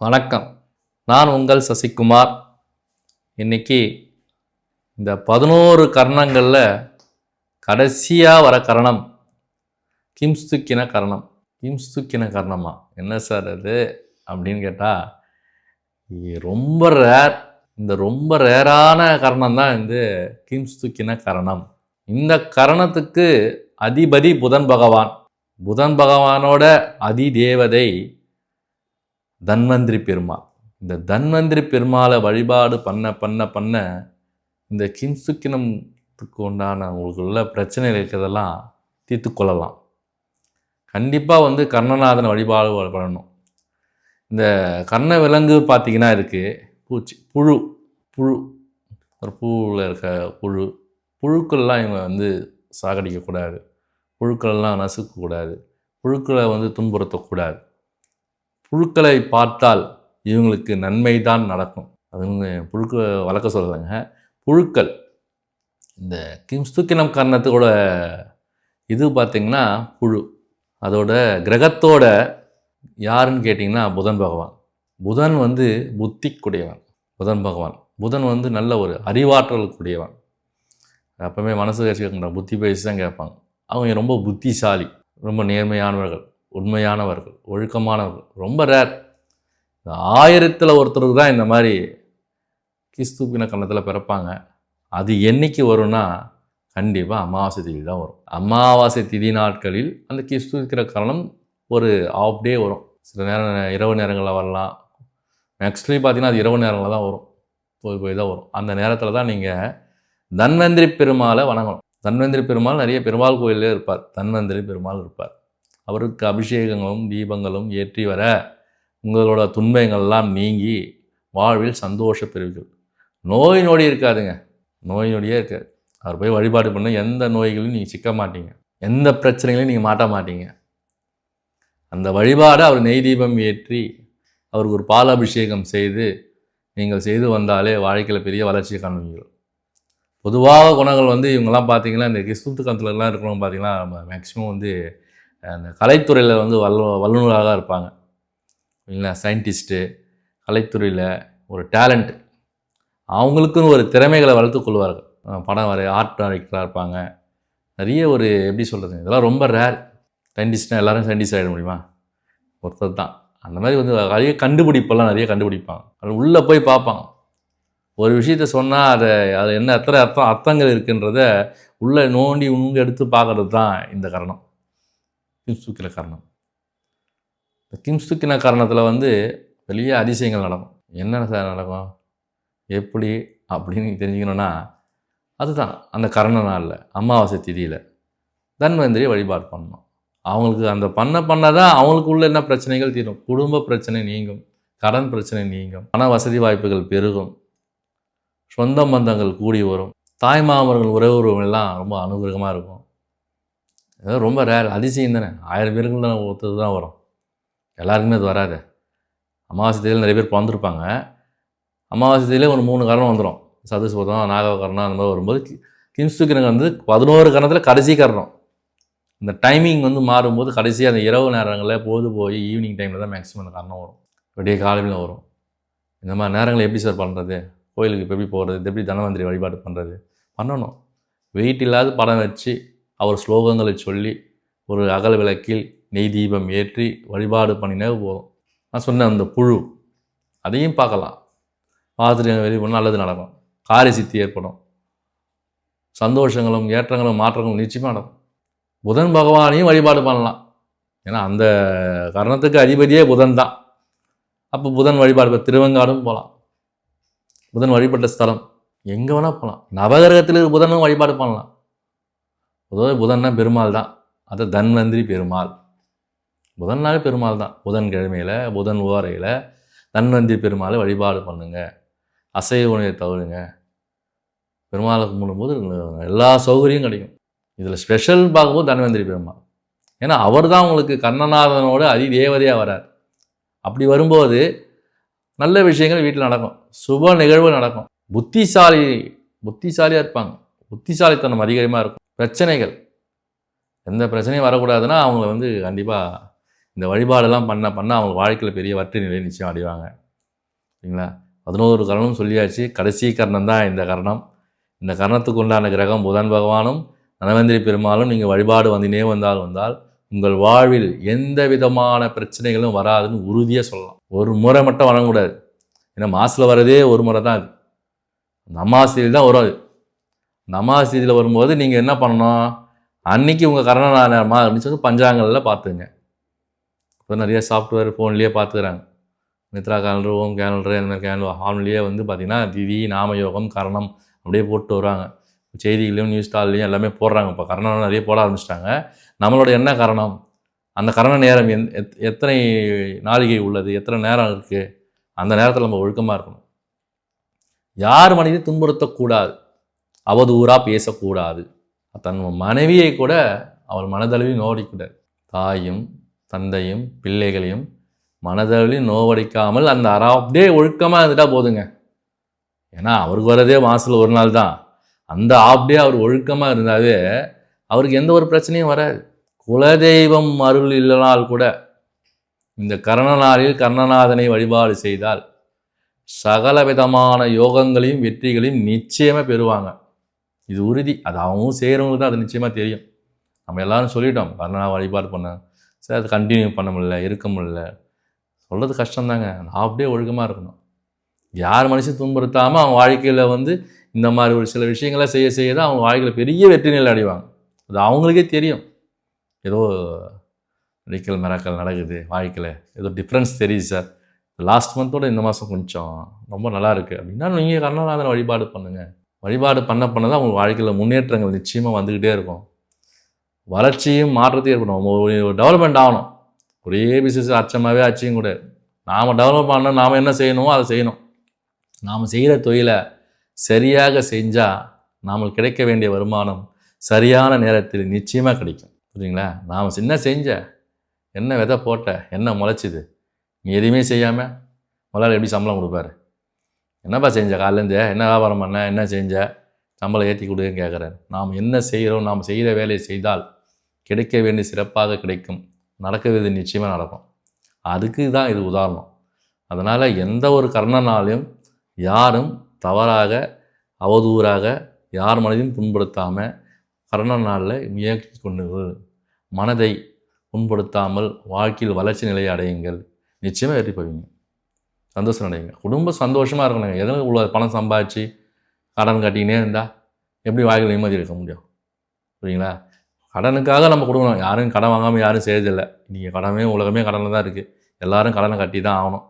வணக்கம். நான் உங்கள் சசிகுமார். இன்னைக்கு இந்த பதினோரு கரணங்களில் கடைசியாக வர கரணம் கிம்ஸ்துக்கின கரணம். கிம்ஸ்துக்கின கரணமா? என்ன சார் அது? அப்படின்னு கேட்டால் ரொம்ப ரேர் இந்த ரொம்ப ரேரான கரணம் தான் இந்த கிம்ஸ்துக்கின கரணம். இந்த கரணத்துக்கு அதிபதி புதன் பகவான். புதன் பகவானோட அதி தேவதை தன்வந்திரி பெருமாள். இந்த தன்வந்திரி பெருமாளை வழிபாடு பண்ண பண்ண பண்ண இந்த கிம்சுக்கினத்துக்கு உண்டான உங்களுக்குள்ள பிரச்சனைகள் இருக்கிறதெல்லாம் தீர்த்து கொள்ளலாம். கண்டிப்பாக வந்து கர்ணநாதனை வழிபாடு பண்ணணும். இந்த கர்ண விலங்கு பார்த்தீங்கன்னா இருக்குது பூச்சி புழு புழு. ஒரு பூவில் இருக்க புழு. புழுக்கள்லாம் இவங்க வந்து சாகடிக்கக்கூடாது. புழுக்கள்லாம் நசுக்கக்கூடாது. புழுக்களை வந்து துன்புறுத்தக்கூடாது. புழுக்களை பார்த்தால் இவங்களுக்கு நன்மை தான் நடக்கும். அது புழுக்க வளர்க்க சொல்கிறாங்க புழுக்கள் இந்த கிம்ஸ்துக்கினம் கர்ணத்தோட இது பார்த்திங்கன்னா புழு. அதோட கிரகத்தோட யாருன்னு கேட்டிங்கன்னா புதன் பகவான். புதன் வந்து புத்திக்குடையவன் புதன் பகவான். புதன் வந்து நல்ல ஒரு அறிவாற்றல் கூடியவன் அப்போவுமே மனசு கேட்க புத்தி பேசி தான் கேட்பாங்க. அவங்க ரொம்ப புத்திசாலி ரொம்ப நேர்மையானவர்கள். உண்மையானவர்கள் ஒழுக்கமானவர்கள். ரொம்ப ரேர் ஆயிரத்தில் ஒருத்தருக்கு தான் இந்த மாதிரி கிறிஸ்துவின கன்னத்தில் பிறப்பாங்க. அது என்னைக்கு வரும்னா கண்டிப்பாக அமாவாசை திதி தான் வரும். அமாவாசை திதி நாட்களில் அந்த கிறிஸ்துவிக்கிற கரணம் ஒரு ஆஃப் டே வரும். சில நேரம் இரவு நேரங்களில் வரலாம். நெக்ஸ்ட்லி பார்த்தீங்கன்னா அது இரவு நேரங்களில் தான் வரும். போய் போய் தான் வரும். அந்த நேரத்தில் தான் நீங்கள் தன்வந்திரி பெருமாளை வணங்கணும். தன்வந்திரி பெருமாள் நிறைய பெருமாள் கோயிலே இருப்பார். தன்வந்திரி பெருமாள் இருப்பார். அவருக்கு அபிஷேகங்களும் தீபங்களும் ஏற்றி வர உங்களோட துன்பங்கள்லாம் நீங்கி வாழ்வில் சந்தோஷ பெறுவீர்கள். நோய் நொடி இருக்காதுங்க. நோய் நொடியே இருக்காது. அவர் போய் வழிபாடு பண்ண எந்த நோய்களையும் நீங்கள் சிக்க மாட்டீங்க. எந்த பிரச்சனைகளையும் நீங்கள் மாட்ட மாட்டீங்க. அந்த வழிபாடு அவர் நெய் தீபம் ஏற்றி அவருக்கு ஒரு பால் அபிஷேகம் செய்து நீங்கள் செய்து வந்தாலே வாழ்க்கையில் பெரிய வளர்ச்சியை காணுவீர்கள் பொதுவாக குணங்கள் வந்து இவங்கெல்லாம் பார்த்தீங்கன்னா இந்த கிறிஸ்துவ கந்தலெலாம் இருக்கிறவங்க பார்த்தீங்கன்னா மேக்ஸிமம் வந்து அந்த கலைத்துறையில் வந்து வல்ல வல்லுநராக இருப்பாங்க. இல்லைங்களா சயின்டிஸ்ட்டு கலைத்துறையில் ஒரு டேலண்ட் அவங்களுக்குன்னு ஒரு திறமைகளை வளர்த்து கொள்வார்கள். படம் வரை ஆர்ட் டைரக்டராக இருப்பாங்க. நிறைய ஒரு எப்படி சொல்கிறது இதெல்லாம் ரொம்ப ரேர் சயின்டிஸ்ட்னால் எல்லோரும் சயின்டிஸ்ட் ஆகிட முடியுமா? ஒருத்தர் தான். அந்த மாதிரி வந்து நிறைய கண்டுபிடிப்பெல்லாம் நிறைய கண்டுபிடிப்பாங்க. அது உள்ளே போய் பார்ப்பாங்க. ஒரு விஷயத்த சொன்னால் அதை அது என்ன எத்தனை அர்த்தம் அர்த்தங்கள் இருக்குன்றத உள்ளே நோண்டி உங்க எடுத்து பார்க்குறது தான் இந்த காரணம். கிம்ஸ் தூக்கின காரணம். இந்த கிம்ஸ்துக்கின காரணத்தில் வந்து வெளியே அதிசயங்கள் நடக்கும். என்ன சார் நடக்கும்? எப்படி? அப்படின்னு தெரிஞ்சுக்கணுன்னா அதுதான். அந்த கரண நாளில் அமாவாசை திதியில் தன்வந்திரி வழிபாடு பண்ணணும். அவங்களுக்கு அந்த பண்ண பண்ண தான் அவங்களுக்குள்ள என்ன பிரச்சனைகள் தீரும்? குடும்ப பிரச்சனை நீங்கும். கடன் பிரச்சனை நீங்கும். பண வசதி வாய்ப்புகள் பெருகும். சொந்த பந்தங்கள் கூடி வரும். தாய்மாமர்கள் உறவுறவங்கள்லாம் ரொம்ப அனுகிரகமாக இருக்கும். இதெல்லாம் ரொம்ப ரேர் அதிசயம் தானே. ஆயிரம் பேருக்கு தான் ஒருத்தர் தான் வரும். எல்லாருக்குமே அது வராது. அமாவாசை தேதியில் நிறைய பேர் பிறந்திருப்பாங்க. அமாவாசை தேதியிலே ஒரு மூணு கரணம் வந்துடும் சதுஸ்பதம் நாகவகரணம் அந்த மாதிரி வரும்போது கிம்ஸ்து வந்து பதினோரு கரணத்தில் கடைசி கரணம். இந்த டைமிங் வந்து மாறும்போது கடைசியாக அந்த இரவு நேரங்களில் போது போய் ஈவினிங் டைமில் தான் மேக்ஸிமம் அந்த கரணம் வரும். விடிய காலையில் வரும். இந்த மாதிரி நேரங்களை எப்படி சார் பண்ணுறது கோயிலுக்கு இப்போ எப்படி போகிறது எப்படி தனவந்திரி வழிபாடு பண்ணுறது பண்ணணும். வெயிட் இல்லாத படம் வச்சு அவர் ஸ்லோகங்களை சொல்லி ஒரு அகல் விளக்கில் நெய் தீபம் ஏற்றி வழிபாடு பண்ணினே போதும். நான் சொன்னேன் அந்த புழு அதையும் பார்க்கலாம். பார்த்துட்டு வெளியே போனால் நல்லது நடக்கும். காரிய சித்தி ஏற்படும். சந்தோஷங்களும் ஏற்றங்களும் மாற்றங்களும் நிச்சயமாக நடக்கும். புதன் பகவானையும் வழிபாடு பண்ணலாம். ஏன்னா அந்த கரணத்துக்கு அதிபதியே புதன் தான். அப்போ புதன் வழிபாடு இப்போ திருவங்காடும் போகலாம் புதன் வழிபட்ட ஸ்தலம் எங்கே வேணால் போகலாம் நவகிரகத்தில் புதனும் வழிபாடு பண்ணலாம். பொதுவாக புதன்னா பெருமாள் தான். அது தன்வந்திரி பெருமாள். புதன்னாலே பெருமாள் தான். புதன் கிழமையில் புதன் ஓரையில் தன்வந்திரி பெருமாளை வழிபாடு பண்ணுங்கள் அசைவ உணவை தவறுங்க பெருமாளை கும்பிடும்போது எல்லா சௌகரியம் கிடைக்கும். இதில் ஸ்பெஷல் பார்க்கும்போது தன்வந்திரி பெருமாள். ஏன்னா அவர் தான் உங்களுக்கு கண்ணநாதனோட அதி தேவதையாக வரார் அப்படி வரும்போது நல்ல விஷயங்கள் வீட்டில் நடக்கும். சுப நிகழ்வு நடக்கும். புத்திசாலி புத்திசாலியாக இருப்பாங்க. புத்திசாலித்தனம் அதிகமாக இருக்கும். பிரச்சனைகள். எந்த பிரச்சனையும் வரக்கூடாதுன்னா அவங்கள வந்து கண்டிப்பாக இந்த வழிபாடெல்லாம் பண்ண பண்ண அவங்க வாழ்க்கையில் பெரிய வற்றி நிலை நிச்சயம் அடைவாங்க. சரிங்களா? பதினோரு கரணம் சொல்லியாச்சு. கடைசி கரணம் தான் இந்த கரணம். இந்த கரணத்துக்கு உண்டான கிரகம் புதன் பகவானும் தனவந்திரி பெருமாளும் நீங்கள் வழிபாடு வந்தினே வந்தால் வந்தால் உங்கள் வாழ்வில் எந்த விதமான பிரச்சனைகளும் வராதுன்னு உறுதியாக சொல்லலாம். ஒரு முறை மட்டும் வழங்கக்கூடாது ஏன்னா மாசில் வரதே ஒரு முறை தான் அது. அந்த அமாவாசையில் தான் வரும் அது. நமாஸ் இதில் வரும்போது நீங்கள் என்ன பண்ணணும்? அன்னைக்கு உங்கள் கரண நேரமா அப்படின்னு சொல்லி பஞ்சாங்கங்களில் பார்த்துங்க. இப்போ நிறைய சாஃப்ட்வேர் ஃபோன்லேயே பார்த்துக்கிறாங்க. மித்ரா கேலண்டர் ஓம் கேலண்டர் இந்த மாதிரி கேலண்டர் ஹார்ன்லேயே வந்து பார்த்திங்கன்னா திதி நாமயோகம் கரணம் அப்படியே போட்டு வராங்க செய்திகளையும் நியூஸ் ஸ்டால்லையும் எல்லாமே போடுறாங்க. இப்போ கரணம் நிறைய போட ஆரம்பிச்சிட்டாங்க. நம்மளோட என்ன கரணம்? அந்த கரண நேரம் எந் எத் எத்தனை நாளிகை உள்ளது? எத்தனை நேரம் இருக்குது அந்த நேரத்தில் நம்ம ஒழுக்கமாக இருக்கணும். யார் மனிதனையும் துன்புறுத்தக்கூடாது. அவதூறாக பேசக்கூடாது. தன் மனைவியை கூட அவள் மனதளவில் நோவடிக்கூடாது தாயும் தந்தையும் பிள்ளைகளையும் மனதளவில் நோவடிக்காமல் அந்த அப்படியே ஒழுக்கமாக இருந்துட்டால் போதுங்க. ஏன்னா அவருக்கு வரதே மாதத்தில் ஒரு நாள் தான். அந்த ஆப்டே அவர் ஒழுக்கமாக இருந்தாவே அவருக்கு எந்த ஒரு பிரச்சனையும் வராது. குலதெய்வம் அருள் இல்லைனால் கூட இந்த கர்ணநாளில் கர்ணநாதனை வழிபாடு செய்தால் சகல விதமான யோகங்களையும் வெற்றிகளையும் நிச்சயமாக பெறுவாங்க. இது உறுதி. அது அவங்களும் செய்கிறவங்களுக்கு தான் அது நிச்சயமாக தெரியும். நம்ம எல்லோரும் சொல்லிட்டோம். கர்ணனா வழிபாடு பண்ண. சார் அது கண்டினியூ பண்ண முடியல இருக்க முடியல. சொல்கிறது கஷ்டம்தாங்க. ஹாஃப் டே ஒழுக்கமாக இருக்கணும். யார் மனுஷன் துன்புறுத்தாமல் அவங்க வாழ்க்கையில் வந்து இந்த மாதிரி ஒரு சில விஷயங்களை செய்ய செய்ய தான் அவங்க வாழ்க்கையில் பெரிய வெற்றி நிலை அடைவாங்க. அது அவங்களுக்கே தெரியும். ஏதோ மெடிக்கல் மிராக்கல் நடக்குது வாழ்க்கையில். ஏதோ டிஃப்ரென்ஸ் தெரியுது சார். லாஸ்ட் மந்தோட இந்த மாதம் கொஞ்சம் ரொம்ப நல்லா இருக்குது அப்படின்னா நீங்கள் கர்ணநாதனை வழிபாடு பண்ணுங்கள் வழிபாடு பண்ண பண்ண தான் உங்கள் வாழ்க்கையில் முன்னேற்றங்கள் நிச்சயமாக வந்துக்கிட்டே இருக்கும். வளர்ச்சியும் மாற்றத்தையும் ஏற்படும் ஒரு டெவலப்மெண்ட் ஆகணும். ஒரே பிசினஸ் அச்சமாகவே அச்சையும் கூட. நாம் டெவலப் பண்ண நாம் என்ன செய்யணுமோ அதை செய்யணும். நாம் செய்கிற தொழிலை சரியாக செஞ்சால் நாம் கிடைக்க வேண்டிய வருமானம் சரியான நேரத்தில் நிச்சயமாக கிடைக்கும். புரியுங்களா நாம் என்ன செஞ்ச என்ன விதை போட்ட என்ன முளைச்சிது நீ எதுவுமே செய்யாமல் முதலாளி எப்படி சம்பளம் கொடுப்பாரு? என்னப்பா செஞ்ச காலேருந்து என்ன வியாபாரம் பண்ண? என்ன செஞ்ச? சம்பளம் ஏற்றி கொடுன்னு கேட்குறாரு நாம் என்ன செய்கிறோம் நாம் செய்கிற வேலையை செய்தால் கிடைக்க வேண்டிய சிறப்பாக கிடைக்கும். நடக்கிறது நிச்சயமாக நடக்கும். அதுக்கு தான் இது உதாரணம். அதனால் எந்த ஒரு கர்ணனாலையும் யாரும் தவறாக அவதூறாக யார் மனதையும் புண்படுத்தாமல் கர்ண நாளில் முயற்சி கொண்டு மனதை புண்படுத்தாமல் வாழ்க்கையில் வளர்ச்சி நிலையை அடையுங்கள். நிச்சயமாக வெற்றி பெறுவீங்க. சந்தோஷம் அடையுங்க. குடும்பம் சந்தோஷமாக இருக்கணுங்க. எதனால் இவ்வளோ பணம் சம்பாதிச்சு கடன் கட்டினே இருந்தால் எப்படி வாழ்க்கையில் நிம்மதி இருக்க முடியும்? புரியுங்களா கடனுக்காக நம்ம கொடுக்கணும். யாரும் கடன் வாங்காமல் யாரும் செய்யறதில்லை நீங்கள் கடமே உலகமே கடனில் தான் இருக்குது எல்லோரும் கடனை கட்டி தான் ஆகணும்.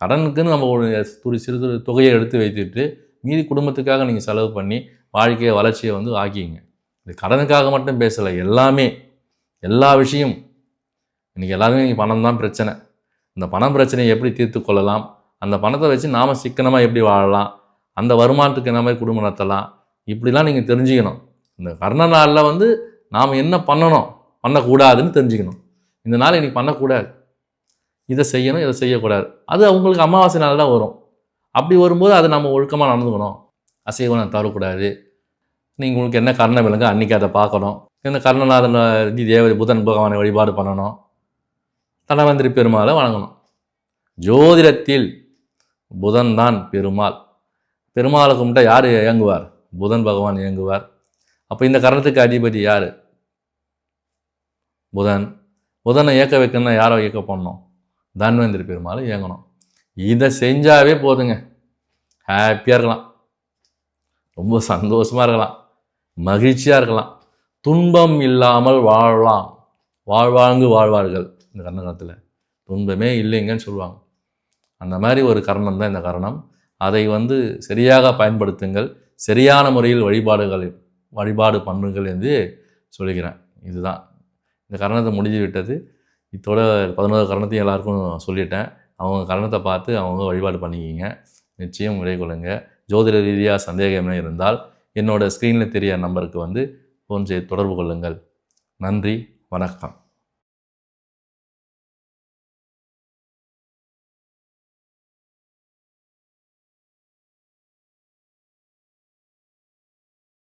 கடனுக்குன்னு நம்ம ஒரு துரு சிறு சிறு தொகையை எடுத்து வைத்துட்டு மீதி குடும்பத்துக்காக நீங்கள் செலவு பண்ணி வாழ்க்கையை வளர்ச்சியை வந்து ஆக்கிங்க இது கடனுக்காக மட்டும் பேசலை. எல்லாமே எல்லா விஷயம் இன்றைக்கி எல்லாருமே நீங்கள் பணம் தான் பிரச்சனை. இந்த பணம் பிரச்சனையை எப்படி தீர்த்து கொள்ளலாம்? அந்த பணத்தை வச்சு நாம் சிக்கனமாக எப்படி வாழலாம்? அந்த வருமானத்துக்கு என்ன மாதிரி குடும்பம் நடத்தலாம்? இப்படிலாம் நீங்கள் தெரிஞ்சுக்கணும். இந்த கர்ண நாளில் வந்து நாம் என்ன பண்ணணும்? பண்ணக்கூடாதுன்னு தெரிஞ்சுக்கணும். இந்த நாள் இன்றைக்கி பண்ணக்கூடாது. இதை செய்யணும் இதை செய்யக்கூடாது. அது அவங்களுக்கு அமாவாசை நாள் தான் வரும். அப்படி வரும்போது அதை நம்ம ஒழுக்கமாக நடந்துக்கணும். அசைவம் தரக்கூடாது. நீங்கள் உங்களுக்கு என்ன கர்ண விலங்கு அன்றைக்கி அதை பார்க்கணும். இந்த கர்ணநாதன் தேவதை புதன் பகவானை வழிபாடு பண்ணணும். தனவந்திரி பெருமாளை வணங்கணும். ஜோதிடத்தில் புதன் தான் பெருமாள். பெருமாளை கும்பிட்டா யார் இயங்குவார்? புதன் பகவான் இயங்குவார். அப்போ இந்த கரணத்துக்கு அதிபதி யார்? புதன். புதனை இயக்க வைக்கணும்னா யாரை இயக்க பண்ணணும்? தன்வந்திரி பெருமாளை இயங்கணும். இதை செஞ்சாவே போதுங்க. ஹாப்பியாக இருக்கலாம். ரொம்ப சந்தோஷமாக இருக்கலாம். மகிழ்ச்சியாக இருக்கலாம். துன்பம் இல்லாமல் வாழலாம். வாழ்வாங்கு வாழ்வார்கள். இந்த கர்ணகத்தில் துன்பமே இல்லைங்கன்னு சொல்லுவாங்க. அந்த மாதிரி ஒரு கரணம் தான் இந்த கரணம். அதை வந்து சரியாக பயன்படுத்துங்கள். சரியான முறையில் வழிபாடுகள் வழிபாடு பண்ணுங்கள் என்று சொல்லுகிறேன் இதுதான். இந்த கரணத்தை முடிஞ்சு விட்டது. இதோட பதினோரு கரணத்தையும் எல்லாருக்கும் சொல்லிட்டேன். அவங்க கரணத்தை பார்த்து அவங்க வழிபாடு பண்ணிக்கிங்க. நிச்சயம் விடை கொள்ளுங்க ஜோதிட ரீதியாக சந்தேகமே இருந்தால் என்னோட ஸ்க்ரீனில் தெரிய நம்பருக்கு வந்து ஃபோன் செய்து தொடர்பு கொள்ளுங்கள். நன்றி. வணக்கம்.